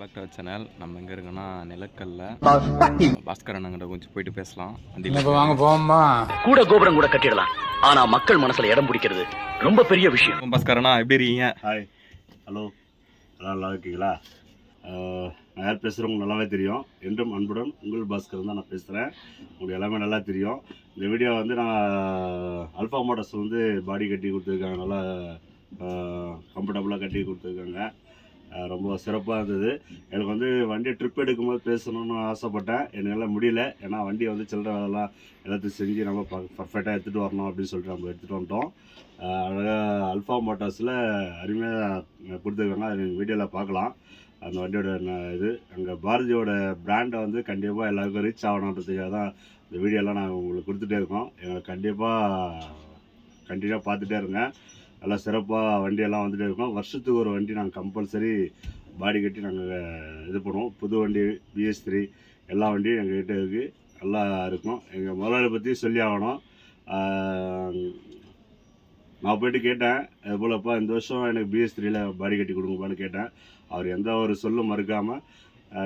Back to channel நம்ம எங்கே இருக்கோம்னா நிலக்கல்ல. பாஸ்கர் அண்ணங்கிட்ட கொஞ்சம் போயிட்டு பேசலாம். வாங்க போவோமா கூட கோபுரம் கூட கட்டிடலாம். ஆனா மக்கள் மனசுல இடம் பிடிக்கிறது ரொம்ப பெரிய விஷயம். பாஸ்கர் அண்ணா எப்படி இருக்கீங்க? ஹாய் ஹலோ எல்லாம் நல்லா இருக்கீங்களா? நான் யார் பேசுகிறவங்க நல்லாவே தெரியும். என்றும் அன்புடன் உங்கள் பாஸ்கர் தான் நான் பேசுகிறேன் உங்களுக்கு எல்லாமே நல்லா தெரியும். இந்த வீடியோ வந்து நான் அல்ஃபா மோட்டர்ஸ் வந்து பாடி கட்டி கொடுத்துருக்காங்க. நல்லா கம்ஃபர்டபுளாக கட்டி கொடுத்துருக்காங்க. ரொம்ப சிறப்பாக இருந்தது. எனக்கு வந்து வண்டி ட்ரிப் எடுக்கும்போது பேசணும்னு ஆசைப்பட்டேன். என்னால் முடியல. ஏன்னா வண்டி வந்து சில்லற வேலைலாம் எல்லாத்தையும் செஞ்சு நம்ம பர்ஃபெக்டாக எடுத்துகிட்டு வரணும் அப்படின்னு சொல்லிட்டு நம்ம எடுத்துகிட்டு வந்துட்டோம். அழகாக அல்ஃபா மோட்டார்ஸில் அருமையாக கொடுத்துருக்காங்க. அது வீடியோவில் பார்க்கலாம். அந்த வண்டியோட இது. அங்கே பாரதியோட பிராண்டை வந்து கண்டிப்பாக எல்லாருக்கும் ரீச் ஆகணுன்றதுக்காக தான் இந்த வீடியோலாம் நாங்கள் உங்களுக்கு கொடுத்துட்டே இருக்கோம். எங்களை கண்டிப்பாக கண்டினியூவாக பார்த்துட்டே இருங்க. நல்லா சிறப்பாக வண்டியெல்லாம் வந்துகிட்டே இருக்கோம். வருஷத்துக்கு ஒரு வண்டி நாங்கள் கம்பல்சரி பாடி கட்டி நாங்கள் இது பண்ணுவோம். புது வண்டி பிஎஸ் த்ரீ எல்லா வண்டியும் எங்கள் கிட்டே இருக்குது நல்லா இருக்கும். எங்கள் முதலாளி பற்றி சொல்லி ஆகணும். நான் போயிட்டு கேட்டேன். அது போலப்பா இந்த வருஷம் எனக்கு பிஎஸ் த்ரீயில் பாடி கட்டி கொடுங்கப்பான்னு கேட்டேன். அவர் எந்த ஒரு சொல்லும் மறுக்காமல்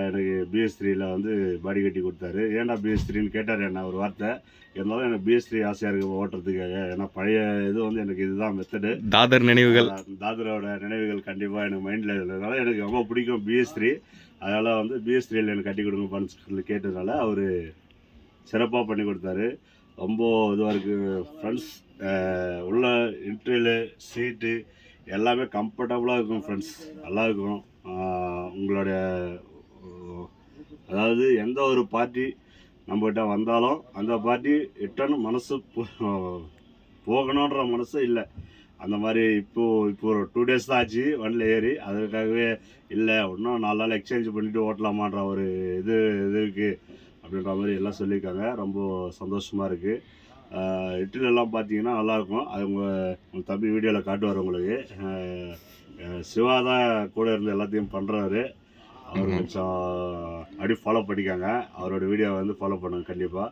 எனக்கு பிஎஸ் த்ரீல வந்து பாடி கட்டி கொடுத்தாரு. ஏன்டா பிஎஸ் த்ரீன்னு கேட்டார் என்ன ஒரு வார்த்தை. இருந்தாலும் எனக்கு பிஎஸ் த்ரீ ஆசையாக இருக்குது ஓட்டுறதுக்காக. ஏன்னா பழைய இது வந்து எனக்கு இதுதான் மெத்தடு தாதர் நினைவுகள். தாதரோட நினைவுகள் கண்டிப்பாக எனக்கு மைண்டில் இருந்ததுனால எனக்கு ரொம்ப பிடிக்கும் பிஎஸ் த்ரீ அதனால் வந்து பிஎஸ் த்ரீல எனக்கு கட்டி கொடுங்கப்பான்னு சொல்லி கேட்டதுனால அவர் சிறப்பாக பண்ணி கொடுத்தாரு. ரொம்ப இதுவாக இருக்குது ஃப்ரெண்ட்ஸ் உள்ள இன்ட்ரியில் சீட்டு எல்லாமே கம்ஃபர்டபுளாக இருக்கும் ஃப்ரெண்ட்ஸ் நல்லா இருக்கும். உங்களுடைய அதாவது எந்த ஒரு பார்ட்டி நம்மகிட்ட வந்தாலும் அந்த பார்ட்டி ரிட்டர்ன் மனசு போ- போகணுன்ற மனசு இல்லை. அந்த மாதிரி இப்போது இப்போ ஒரு டூ டேஸ் தான் ஆச்சு வண்டியில் ஏறி. அதற்காகவே இல்லை இன்னும் நாலு நாள் எக்ஸ்சேஞ்ச் பண்ணிவிட்டு ஓட்டலாமான்ற ஒரு இது இது இருக்குது அப்படின்ற மாதிரி எல்லாம் சொல்லியிருக்காங்க. ரொம்ப சந்தோஷமாக இருக்குது இட்லிலாம் பார்த்தீங்கன்னா நல்லாயிருக்கும். அது உங்கள் உங்கள் தம்பி வீடியோவில் காட்டுவார் உங்களுக்கு. சிவா தான் கூட இருந்து எல்லாத்தையும் பண்ணுறாரு அவர். கொஞ்சம் அப்படியே ஃபாலோ பண்ணிக்காங்க. அவரோட வீடியோவை வந்து ஃபாலோ பண்ணுங்க கண்டிப்பாக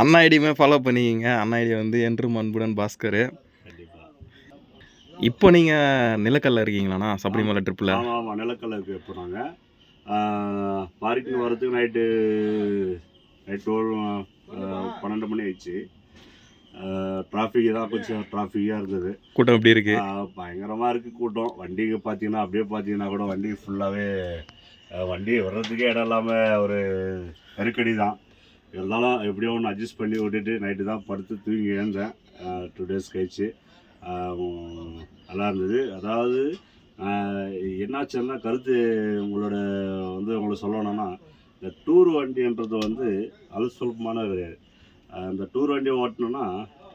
அண்ணா ஐடியுமே ஃபாலோ பண்ணிக்கிங்க. அண்ணா ஐடி வந்து என்றும் அன்புடன் பாஸ்கர். கண்டிப்பாக இப்போ நீங்கள் நிலக்கல்ல இருக்கீங்களாண்ணா? சபரிமலை ட்ரிப்பில் ஆமாம் ஆமாம் நிலக்கல்லுக்கு போனாங்க பார்க்கிங் வரதுக்கு நைட்டு நைட் டுவெல் பன்னெண்டு மணி ஆயிடுச்சு. டிராஃபிக் தான் கொஞ்சம் டிராஃபிக்காக இருந்தது. கூட்டம் எப்படி இருக்கு? பயங்கரமாக இருக்குது கூட்டம். வண்டிக்கு பார்த்தீங்கன்னா அப்படியே பார்த்தீங்கன்னா கூட வண்டி ஃபுல்லாகவே வண்டி வர்றதுக்கே இடம் இல்லாமல் ஒரு நெருக்கடி தான். இருந்தாலும் எப்படியோ ஒன்று அட்ஜஸ்ட் பண்ணி விட்டுட்டு நைட்டு தான் படுத்து தூங்கி எழுந்தேன். டூ டேஸ் கழிச்சு. நல்லா இருந்தது. அதாவது என்னாச்சுன்னா கருத்து உங்களோட வந்து உங்களை சொல்லணும்னா இந்த டூர் வண்டின்றது வந்து அலுசுலபமான கிடையாது. அந்த டூர் வண்டி ஓட்டணும்னா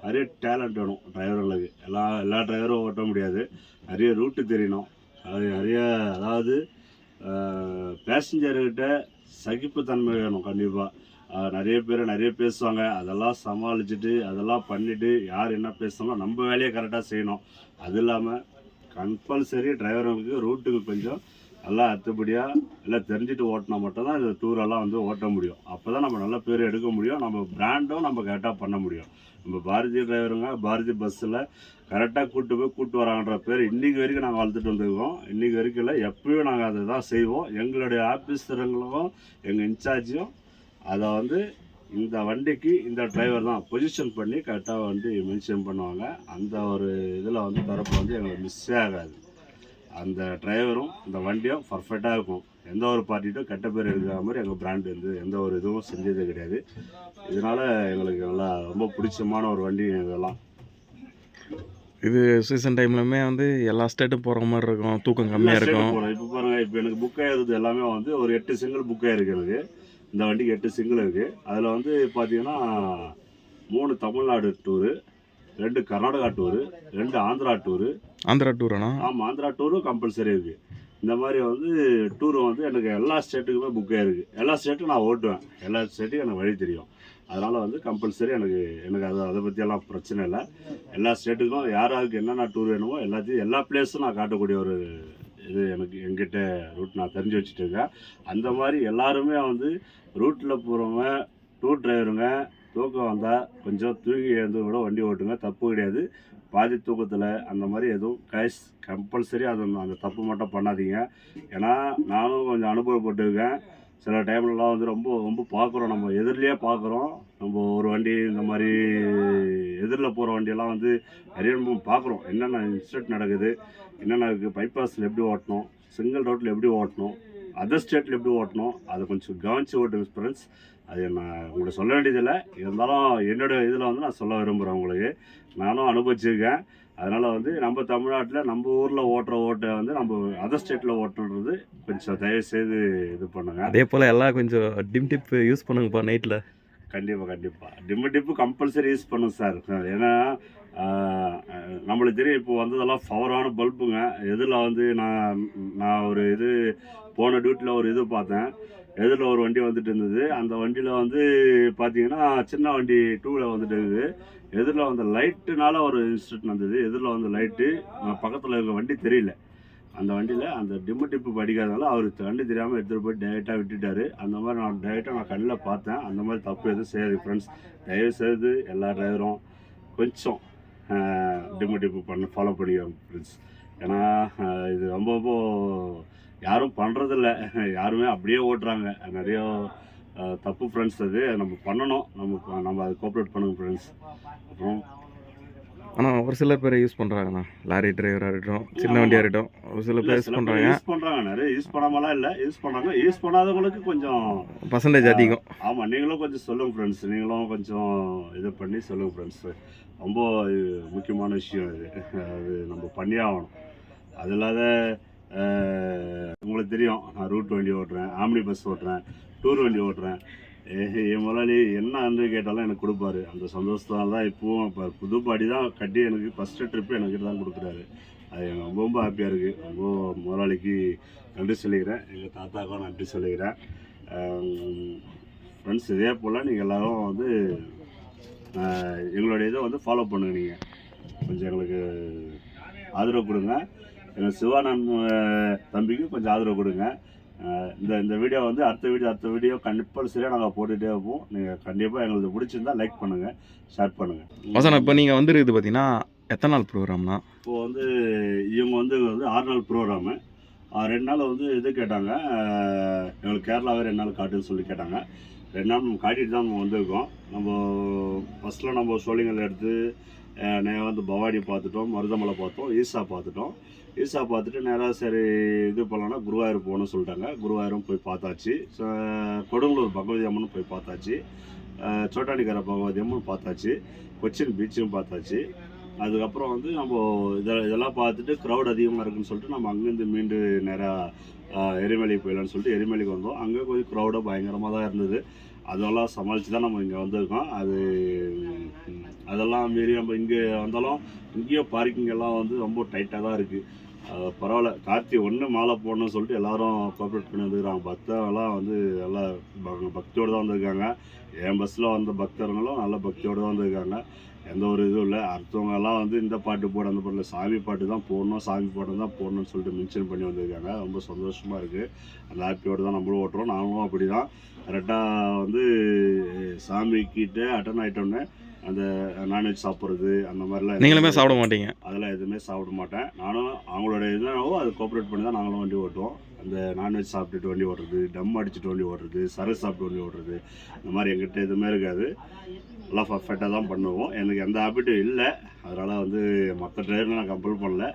நிறைய டேலண்ட் வேணும் டிரைவர்களுக்கு எல்லா எல்லா டிரைவரும் ஓட்ட முடியாது. நிறைய ரூட்டு தெரியணும். அது நிறைய அதாவது பேசஞ்சர்கிட்ட சகிப்புத்தன்மை வேணும் கண்டிப்பாக நிறைய பேர் நிறைய பேசுவாங்க. அதெல்லாம் சமாளிச்சுட்டு அதெல்லாம் பண்ணிவிட்டு யார் என்ன பேசணும் நம்ம வேலையை கரெக்டாக செய்யணும். அது இல்லாமல் கம்பல்சரி டிரைவருக்கு ரூட்டுக்கு கொஞ்சம் நல்லா அத்துப்படியாக எல்லாம் தெரிஞ்சுட்டு ஓட்டினா மட்டும்தான் இந்த டூரெல்லாம் வந்து ஓட்ட முடியும். அப்போ தான் நம்ம நல்ல பேர் எடுக்க முடியும். நம்ம பிராண்டும் நம்ம கரெக்டாக பண்ண முடியும். நம்ம பாரதி டிரைவருங்க பாரதி பஸ்ஸில் கரெக்டாக கூப்பிட்டு போய் கூப்பிட்டு வராங்கன்ற பேர் இன்றைக்கி வரைக்கும் நாங்கள் வளர்த்துட்டு வந்துருக்கோம். இன்றைக்கி வரைக்கும் இல்லை எப்பயும் நாங்கள் அதை தான் செய்வோம். எங்களுடைய ஆஃபீஸருங்களும் எங்கள் இன்சார்ஜும் அதை வந்து இந்த வண்டிக்கு இந்த டிரைவர் தான் பொசிஷன் பண்ணி கரெக்டாக வந்து மென்ஷன் பண்ணுவாங்க. அந்த ஒரு இதில் வந்து தரப்பு வந்து எங்களுக்கு மிஸ்ஸே ஆகாது. அந்த டிரைவரும் இந்த வண்டியும் பர்ஃபெக்டாக இருக்கும். எந்த ஒரு பார்ட்டிட்டும் கெட்ட பேர் எடுக்கிற மாதிரி எங்கள் பிராண்ட் வந்து எந்த ஒரு இதுவும் செஞ்சது கிடையாது. இதனால் எங்களுக்கு நல்லா ரொம்ப பிடிச்சமான ஒரு வண்டி இதெல்லாம். இது சீசன் டைம்லுமே வந்து எல்லா ஸ்டேட்டும் போகிற மாதிரி இருக்கும். தூக்கம் கம்மியாக இருக்கும். இப்போ பாருங்கள் இப்போ எனக்கு புக் ஆயிருது எல்லாமே வந்து ஒரு எட்டு சிங்கிள் புக் ஆயிருக்கு எனக்கு. இந்த வண்டிக்கு எட்டு சிங்கிள் இருக்குது அதில் வந்து பார்த்தீங்கன்னா மூணு தமிழ்நாடு டூரு ரெண்டு கர்நாடகா டூரு ரெண்டு ஆந்திரா டூரு ஆந்திரா டூரானா ஆமாம் ஆந்திரா டூரும் கம்பல்சரி இருக்குது இந்த மாதிரி வந்து டூர் வந்து எனக்கு எல்லா ஸ்டேட்டுக்குமே புக் ஆயிருக்கு. எல்லா ஸ்டேட்டும் நான் ஓட்டுவேன். எல்லா ஸ்டேட்டுக்கும் எனக்கு வழி தெரியும். அதனால் வந்து கம்பல்சரி எனக்கு எனக்கு அது அதை பற்றியெல்லாம் பிரச்சனை இல்லை. எல்லா ஸ்டேட்டுக்கும் யாராருக்கு என்னென்ன டூர் வேணுமோ எல்லாத்தையும் எல்லா பிளேஸும் நான் காட்டக்கூடிய ஒரு இது எனக்கு எங்கிட்ட ரூட் நான் தெரிஞ்சு வச்சுட்டு இருக்கேன். அந்த மாதிரி எல்லாருமே வந்து ரூட்டில் போகிறவங்க டூர் டிரைவருங்க தூக்கம் வந்தால் கொஞ்சம் தூங்கி எழுந்து கூட வண்டி ஓட்டுங்க. தப்பு கிடையாது. பாதி தூக்கத்தில் அந்த மாதிரி எதுவும் கேஷ் கம்பல்சரி அது அந்த தப்பு மட்டும் பண்ணாதீங்க. ஏன்னா நானும் கொஞ்சம் அனுபவப்பட்டிருக்கேன். சில டைம்லலாம் வந்து ரொம்ப ரொம்ப பார்க்குறோம் நம்ம எதிரிலேயே பார்க்குறோம் நம்ம ஒரு வண்டி இந்த மாதிரி எதிரில் போகிற வண்டியெல்லாம் வந்து நிறைய நம்ம பார்க்குறோம் என்னென்ன இன்சிடென்ட் நடக்குது? என்னென்ன இருக்குது பைபாஸில் எப்படி ஓட்டணும்? சிங்கிள் ரோட்டில் எப்படி ஓட்டணும்? அதர் ஸ்டேட்டில் எப்படி ஓட்டணும்? அதை கொஞ்சம் கவனித்து ஓட்டுங்க ஃப்ரெண்ட்ஸ் அது நான் உங்களுக்கு சொல்ல வேண்டியதில்லை. இருந்தாலும் என்னோட இதில் வந்து நான் சொல்ல விரும்புகிறேன் உங்களுக்கு. நானும் அனுபவிச்சிருக்கேன். அதனால் வந்து நம்ம தமிழ்நாட்டில் நம்ம ஊரில் ஓட்டுற ஓட்டை வந்து நம்ம அதர் ஸ்டேட்டில் ஓட்டுன்றது கொஞ்சம் தயவு செய்து இது பண்ணுங்க. அதே போல் எல்லாம் கொஞ்சம் டிம் டிப் யூஸ் பண்ணுங்கப்பா நைட்டில் கண்டிப்பாக கண்டிப்பாக டிம்மு டிப்பு கம்பல்சரி யூஸ் பண்ணும் சார். ஏன்னா நம்மளுக்கு தெரியும் இப்போ வந்ததெல்லாம் பவரான பல்புங்க எதில் வந்து நான் நான் ஒரு இது போன டியூட்டியில் ஒரு இது பார்த்தேன். எதிரில் ஒரு வண்டி வந்துட்டு இருந்தது. அந்த வண்டியில் வந்து பார்த்தீங்கன்னா சின்ன வண்டி டூவில் வந்துட்டு இருந்தது. எதிரில் வந்த லைட்டுனால ஒரு இன்சிடென்ட் வந்தது எதிரில் வந்த லைட்டு பக்கத்தில் இருக்க வண்டி தெரியல. அந்த வண்டியில் அந்த டிம்மு டிப்பு படிக்காதனால அவர் வண்டி தெரியாமல் எடுத்துகிட்டு போய் டைரெக்டாக விட்டுட்டாரு. அந்த மாதிரி நான் டைரெக்டாக நான் கண்ணில் பார்த்தேன். அந்த மாதிரி தப்பு எதுவும் செய்யாது ஃப்ரெண்ட்ஸ் தயவு செய்து எல்லா டிரைவரும் கொஞ்சம் டிம்மு டிப்பு பண்ண ஃபாலோ பண்ணிக்கிறோம் ஃப்ரெண்ட்ஸ் ஏன்னா இது ரொம்ப ரொம்ப யாரும் பண்ணுறதில்ல யாருமே அப்படியே ஓட்டுறாங்க. நிறைய தப்பு ஃப்ரெண்ட்ஸ் அது. நம்ம பண்ணணும். நம்ம நம்ம அதை கோஆப்ரேட் பண்ணுங்க ஃப்ரெண்ட்ஸ் அப்புறம் ஆனால் ஒரு சில பேர் யூஸ் பண்ணுறாங்கண்ணா லாரி டிரைவராக இருக்கட்டும் சின்ன வண்டியாக இருக்கட்டும் ஒரு சில பேர் யூஸ் பண்ணுறாங்க யூஸ் பண்ணுறாங்க நிறைய யூஸ் பண்ணாமலாம் இல்லை. யூஸ் பண்ணுறாங்க யூஸ் பண்ணாதவங்களுக்கு கொஞ்சம் பர்சன்டேஜ் அதிகம். ஆமாம் நீங்களும் கொஞ்சம் சொல்லுங்கள் ஃப்ரெண்ட்ஸ் நீங்களும் கொஞ்சம் இது பண்ணி சொல்லுங்கள் ஃப்ரெண்ட்ஸ் ரொம்ப இது முக்கியமான விஷயம் இது. அது நம்ம பண்ணியே ஆகணும். அது இல்லாத உங்களுக்கு தெரியும் நான் ரூட் வண்டி ஓட்டுறேன் ஆம்னி பஸ் ஓட்டுறேன் டூர் வண்டி ஓட்டுறேன். என் முதலாளி என்ன வந்து கேட்டாலும் எனக்கு கொடுப்பாரு. அந்த சந்தோஷத்தால் தான் இப்போவும் இப்போ புது பாடி தான் கட்டி எனக்கு ஃபஸ்ட்டு ட்ரிப்பு எனக்கு தான் கொடுக்குறாரு. அது எனக்கு ரொம்ப ஹாப்பியாக இருக்குது ரொம்ப முதலாளிக்கு நன்றி சொல்லிக்கிறேன். எங்கள் தாத்தாக்கும் நன்றி சொல்லிக்கிறேன். ஃப்ரெண்ட்ஸ் இதே போல் நீங்கள் எல்லாரும் வந்து எங்களுடைய இதை வந்து ஃபாலோ பண்ணுங்க நீங்கள் கொஞ்சம் எங்களுக்கு ஆதரவு கொடுங்க. எங்கள் சிவானந்த் தம்பிக்கு கொஞ்சம் ஆதரவு கொடுங்க. இந்த இந்த வீடியோ வந்து அடுத்த வீடியோ அடுத்த வீடியோ கம்பல்சரியாக நாங்கள் போட்டுகிட்டே இருப்போம். நீங்கள் கண்டிப்பாக எங்களுக்கு பிடிச்சிருந்தா லைக் பண்ணுங்கள் ஷேர் பண்ணுங்கள் வசனம் இப்போ நீங்கள் வந்துருக்குது பார்த்தீங்கன்னா எத்தனை நாள் ப்ரோக்ராம்னா இப்போது வந்து இவங்க வந்து வந்து ஆறு நாள் ப்ரோக்ராமு ரெண்டு நாள் வந்து இது கேட்டாங்க. எங்களுக்கு கேரளாவே ரெண்டு நாள் காட்டுன்னு சொல்லி கேட்டாங்க. ரெண்டு நாள் நம்ம காட்டிட்டு தான் நம்ம வந்திருக்கோம். நம்ம ஃபஸ்ட்டில் நம்ம சோழிங்கல் எடுத்து அஹ், நேரா வந்து பவானி பார்த்துட்டோம் மருதமலை பார்த்தோம் ஈசா பார்த்துட்டோம். ஈஸா பார்த்துட்டு நேராக சரி இது பண்ணலான்னா குருவாயூர் போகணும்னு சொல்லிட்டாங்க. குருவாயூரும் போய் பார்த்தாச்சு. கொடுங்களூர் பகவதி அம்மனும் போய் பார்த்தாச்சு. அஹ், சோட்டானிக்கரை பகவதி அம்மன் பார்த்தாச்சு. கொச்சின் பீச்சும் பார்த்தாச்சு. அதுக்கப்புறம் வந்து நம்ம இதை இதெல்லாம் பார்த்துட்டு க்ரௌட் அதிகமாக இருக்குன்னு சொல்லிட்டு நம்ம அங்கேருந்து மீண்டு நேராக எரிமலைக்கு போயிடலான்னு சொல்லிட்டு எரிமலைக்கு வந்தோம். அங்கே கொஞ்சம் க்ரௌடாக பயங்கரமாக தான் இருந்தது. அதெல்லாம் சமாளித்து தான் நம்ம இங்கே வந்திருக்கோம். அது அதெல்லாம் மீறி நம்ம இங்கே வந்தாலும் இங்கேயும் பார்க்கிங் எல்லாம் வந்து ரொம்ப டைட்டாக தான் இருக்குது பரவாயில்ல. கார்த்தி ஒன்று மாலை போடணும்னு சொல்லிட்டு எல்லாரும் கோஆப்ரேட் பண்ணி வந்துருக்காங்க. பக்தர்கள்லாம் வந்து எல்லாம் பக்தியோடு தான் வந்திருக்காங்க. என் பஸ்ஸில் வந்த பக்தர்களும் நல்ல பக்தியோடு தான் வந்திருக்காங்க. எந்த ஒரு இதுவும் இல்லை. அடுத்தவங்கெல்லாம் வந்து இந்த பாட்டு போட அந்த பாட்டில் சாமி பாட்டு தான் போடணும் சாமி பாட்டு தான் போடணும்னு சொல்லிட்டு மென்ஷன் பண்ணி வந்திருக்காங்க. ரொம்ப சந்தோஷமாக இருக்குது அந்த ஹாப்பியோடு தான் நம்மளும் ஓட்டுறோம். நாங்களும் அப்படி தான் கரெக்டாக வந்து சாமி கிட்டே அட்டன் ஆகிட்டோன்னே அந்த நான்வெஜ் சாப்பிட்றது அந்த மாதிரிலாம் நீங்களுமே சாப்பிட மாட்டீங்க. அதெல்லாம் எதுவுமே சாப்பிட மாட்டேன். நானும் அவங்களோட என்னவோ அது கோஆப்ரேட் பண்ணி தான் நாங்களும் வண்டி ஓட்டுவோம். அந்த நான்வெஜ் சாப்பிட்டுட்டு வண்டி ஓட்டுறது டம் அடிச்சுட்டு வண்டி ஓட்டுறது சரக்கு சாப்பிட்டு வண்டி ஓட்டுறது இந்த மாதிரி எங்கிட்ட எதுவுமே இருக்காது. எல்லாம் பர்ஃபெக்டாக தான் பண்ணுவோம். எனக்கு எந்த ஹேபிட்டும் இல்லை. அதனால் வந்து மற்ற டிரைவர் நான் கம்பல் பண்ணல.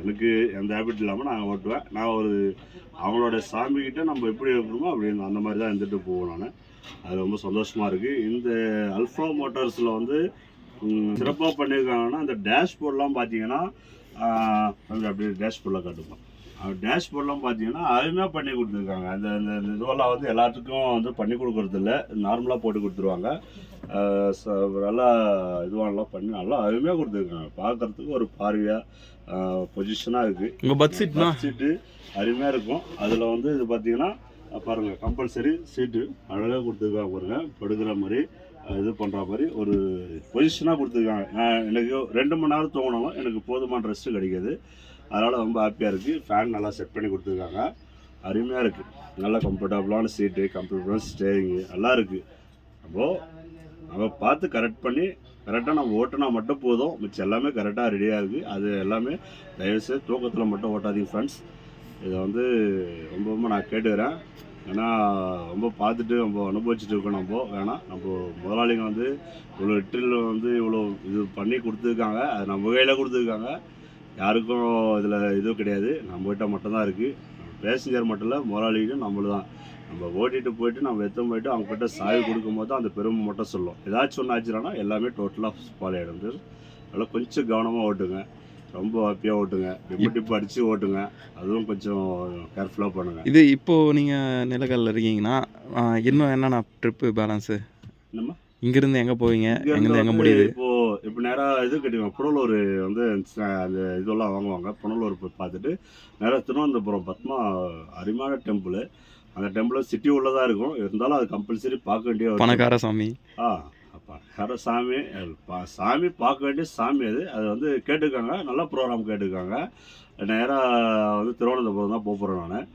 எனக்கு எந்த ஹேபிட் இல்லாமல் நான் ஓட்டுவேன். நான் ஒரு அவங்களோட சாமிக்கிட்ட நம்ம எப்படி இருக்கணுமோ அப்படி அந்த மாதிரி தான் இருந்துட்டு போவோம் நான். அது ரொம்ப சந்தோஷமாக இருக்குது இந்த அல்ஃபா மோட்டார்ஸில் வந்து சிறப்பாக பண்ணியிருக்காங்கன்னா அந்த டேஷ்போர்ட்லாம் பார்த்தீங்கன்னா அப்படியே டேஷ்போர்டில் காட்டுப்போம் டேஷ்போர்ட்லாம் பார்த்தீங்கன்னா அருமையாக பண்ணி கொடுத்துருக்காங்க. அந்த அந்த இதுவெல்லாம் வந்து எல்லாத்துக்கும் வந்து பண்ணி கொடுக்கறதில்ல. நார்மலாக போட்டு கொடுத்துருவாங்க. நல்லா இதுவாகலாம் பண்ணி நல்லா அருமையாக கொடுத்துருக்காங்க. பார்க்கறதுக்கு ஒரு பார்வையாக பொசிஷனாக இருக்குது உங்கள் பஸ் சீட்னா சீட்டு அருமையாக இருக்கும். அதில் வந்து இது பார்த்தீங்கன்னா பாருங்கள் கம்பல்சரி சீட்டு அழகாக கொடுத்துருக்காங்க பாருங்க படுக்கிற மாதிரி இது பண்ணுற மாதிரி ஒரு பொசிஷனாக கொடுத்துருக்காங்க. நான் எனக்கு ரெண்டு மணி நேரம் தூங்கினாலும் எனக்கு போதுமான ரெஸ்ட்டு கிடைக்கிது. அதனால் ரொம்ப ஹாப்பியாக இருக்குது ஃபேன் நல்லா செட் பண்ணி கொடுத்துருக்காங்க. அருமையாக இருக்குது நல்ல கம்ஃபர்டபுளான சீட்டு கம்ஃபர்டபுளான ஸ்டேரிங்கு நல்லா இருக்குது அப்போது நம்ம பார்த்து கரெக்ட் பண்ணி கரெக்டாக நம்ம ஓட்டினா மட்டும் போதும். மிச்சம் எல்லாமே கரெக்டாக ரெடியாக இருக்குது அது எல்லாமே தயவுசெய்து தூக்கத்தில் மட்டும் ஓட்டாதீங்க ஃப்ரெண்ட்ஸ் இதை வந்து ரொம்ப ரொம்ப நான் கேட்டுக்கிறேன். ஏன்னா ரொம்ப பார்த்துட்டு நம்ம அனுபவிச்சுட்டு இருக்கோம் நம்ம. வேணாம் நம்ம முதலாளிங்க வந்து இவ்வளோ லிட்டரில் வந்து இவ்வளோ இது பண்ணி கொடுத்துருக்காங்க. அது நம்ம கையில் கொடுத்துருக்காங்க. யாருக்கும் இதில் இதுவும் கிடையாது. நம்மகிட்ட மட்டும்தான் இருக்குது பேசஞ்சர் மட்டும் இல்லை முதலாளிக்கும் நம்மளு தான் நம்ம ஓட்டிகிட்டு போயிட்டு நம்ம எத்தனை போயிட்டு அவங்ககிட்ட சாவி கொடுக்கும்போது அந்த பெருமை மட்டும் சொல்லும். ஏதாச்சும் ஒன்று ஆச்சுன்னா எல்லாமே டோட்டலாக ஸ்பால் ஆகிடும் அதனால் கொஞ்சம் கவனமாக ஓட்டுங்க. ரொம்ப ஹாப்பியாக ஓட்டுங்க. டிப்பு அடித்து ஓட்டுங்க. அதுவும் கொஞ்சம் கேர்ஃபுல்லாக பண்ணுங்கள் இது இப்போது நீங்கள் நிலக்கல்ல இருக்கீங்கன்னா இன்னும் என்னென்ன ட்ரிப்பு பேலன்ஸு என்னம்மா? இங்கேருந்து எங்கே போவீங்க? எங்கேருந்து எங்கே முடியுது? இப்போ இப்போ நேராக இது கட்டிடுவாங்க புனலூர் வந்து அந்த இதெல்லாம் வாங்குவாங்க. புனலூர் போய் பார்த்துட்டு நேராக திருவனந்தபுரம் பத்மா அரிமான டெம்பிள் அந்த டெம்பிள் சிட்டி உள்ளதாக இருக்கும். இருந்தாலும் அது கம்பல்சரி பார்க்க வேண்டிய பணக்கார சாமி ஆ. அப்பா யாரோ சாமி பா- சாமி பார்க்க வேண்டிய சாமி அது. அது வந்து கேட்டுருக்காங்க. நல்ல ப்ரோக்ராம் கேட்டுருக்காங்க. நேராக வந்து திருவனந்தபுரம் தான் போக போகிறேன் நான்.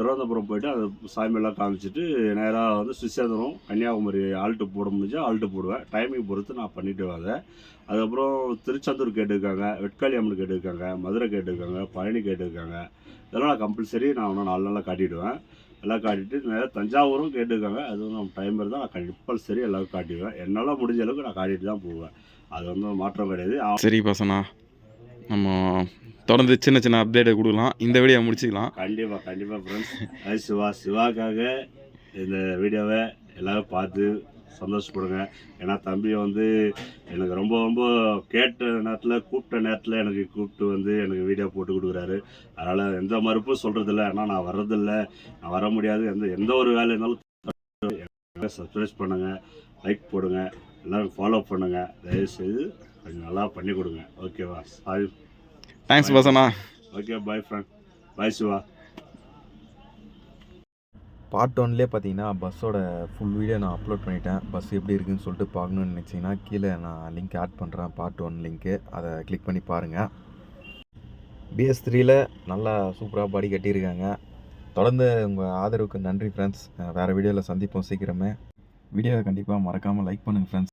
திருவனந்தபுரம் போயிட்டு அந்த சாமியெல்லாம் காமிச்சிட்டு நேராக வந்து சுசேதனம் கன்னியாகுமரி ஆல்ட்டு போட முடிஞ்சால் ஆல்ட்டு போடுவேன். டைமிங் பொறுத்து நான் பண்ணிட்டு வரேன். அதுக்கப்புறம் திருச்செந்தூர் கேட்டிருக்காங்க வெட்காளி அம்மன் கேட்டிருக்காங்க மதுரை கேட்டிருக்காங்க பழனி கேட்டிருக்காங்க. இதெல்லாம் நான் கம்பல்சரி நான் ஒன்றும் நாலு நாளாக காட்டிடுவேன். எல்லாம் காட்டிட்டு நேராக தஞ்சாவூரும் கேட்டிருக்காங்க. அதுவும் நம்ம டைம் இருந்தால் நான் கம்பல்சரி எல்லாரும் காட்டிடுவேன். என்னால் முடிஞ்ச அளவுக்கு நான் காட்டிட்டு தான் போவேன். அது வந்து மாற்றம் கிடையாது. ஆ- சரி பசனா. நம்ம தொடர்ந்து சின்ன சின்ன அப்டேட்டை கொடுக்கலாம். இந்த வீடியோ முடிச்சுக்கலாம். கண்டிப்பாக கண்டிப்பாக ஃப்ரெண்ட்ஸ் அது சிவா சிவாக்காக இந்த வீடியோவை எல்லோரும் பார்த்து சந்தோஷப்படுங்க. ஏன்னா தம்பியை வந்து எனக்கு ரொம்ப ரொம்ப கேட்ட நேரத்தில் கூப்பிட்ட நேரத்தில் எனக்கு கூப்பிட்டு வந்து எனக்கு வீடியோ போட்டு கொடுக்குறாரு. அதனால் எந்த மறுப்பும் சொல்கிறதில்ல ஏன்னா நான் வர்றதில்லை. நான் வர முடியாது. எந்த எந்த ஒரு வேலை இருந்தாலும் சப்ஸ்கிரைப் பண்ணுங்கள் லைக் போடுங்க எல்லோரும் ஃபாலோ பண்ணுங்கள் தயவுசெய்து கொஞ்சம் நல்லா பண்ணி கொடுங்க. ஓகேவா sorry thanks பசனா okay bye friend bye Siva part ஒன்லேயே பார்த்தீங்கன்னா பஸ்ஸோட ஃபுல் வீடியோ நான் அப்லோட் பண்ணிட்டேன். பஸ் எப்படி இருக்குன்னு சொல்லிட்டு பார்க்கணுன்னு நினச்சிங்கன்னா கீழே நான் லிங்க் ஆட் பண்ணுறேன் பார்ட் ஒன் லிங்க்கு அதை கிளிக் பண்ணி பாருங்கள் பிஎஸ் த்ரீல நல்லா சூப்பராக பாடி கட்டியிருக்காங்க. தொடர்ந்து உங்கள் ஆதரவுக்கு நன்றி ஃப்ரெண்ட்ஸ் வேறு வீடியோவில் சந்திப்போம் சீக்கிரமே. வீடியோவை கண்டிப்பாக மறக்காமல் லைக் பண்ணுங்கள் ஃப்ரெண்ட்ஸ்